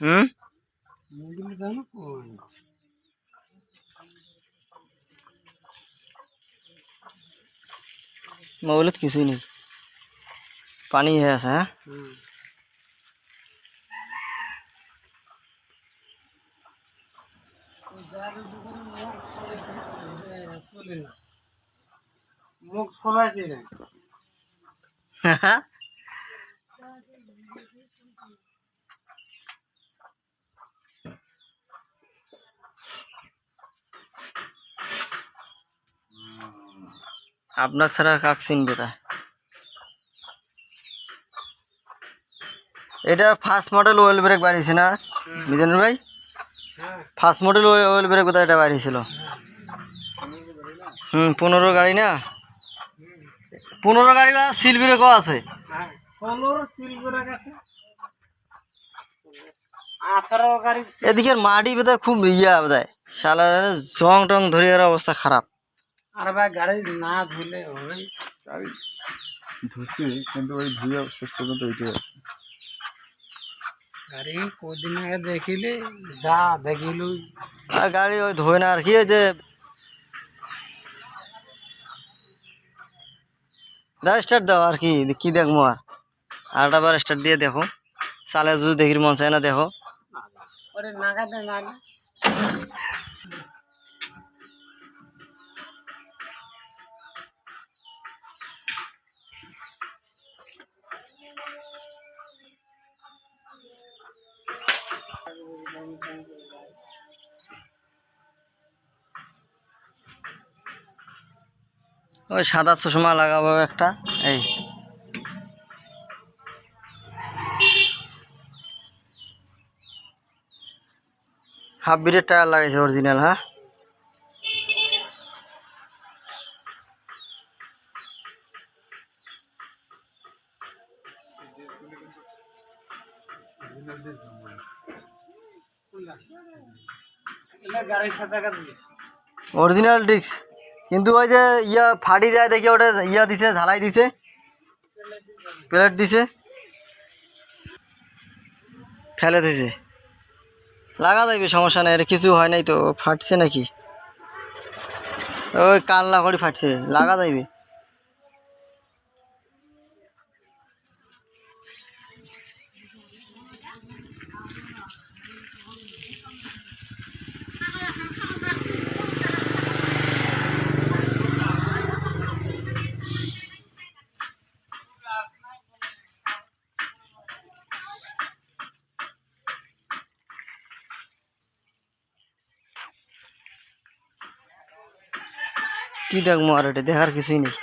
হুম Mobil জানো কোন মোবাইলত কিছুই নেই পানি হয়ে আছে হ্যাঁ মুখ ফলাইছি না আপনার ছাড়া কাক চিনবে তা এটা ফার্স্ট মডেল ওয়েল ব্রেক বাড়িয়েছে না? মিজানুর ভাই? ফার্স্ট মডেল ওয়েল ব্রেক কোথায় এটা বাড়িয়েছিল? হুম, পনেরো গাড়ি না? পনেরো গাড়ি বা সিল ব্রেকও আছে। এদিকের মাটি বোধহয় খুব ইয়া বোধহয়। শালার জং টং ধরিয়ার অবস্থা খারাপ। আর ভাই গাড়ি না ধুলে হবে। ধুছি কিন্তু ওই ধুয়ে শেষ পর্যন্ত ওইটাই আছে। গাড়ি কদিন আগে দেখিলে যা দেখিল। আর গাড়ি ওই ধোয় না আর কি হয়েছে? দাও স্টার্ট দাও আর কি কি দেখব আর? আরটা বার স্টার্ট দিয়ে দেখো। চালে যদি দেখির মন চায় না দেখো। ওরে নাগাতে না ওই সাদা চশমা লাগাবো একটা এই। হাফ বিটের টায়ার লাগাইছে অরিজিনাল হ্যাঁ? সাথে কাছে অরিজিনাল ডিস্ক। কিন্তু ওই যে ইয়া ফাটি যায় দেখি ওটা ইয়া দিছে, ঝালাই দিছে। প্লেট দিছে। ফেলে দিছে। লাগা যাইবে, সমস্যা নাই। এটা কিছু হয় নাই তো, ফাটছে নাকি? ওই কান্না করে ফাটছে, লাগা যাইবে। কি দেখব আর এটা দেখার কিছুই নেই।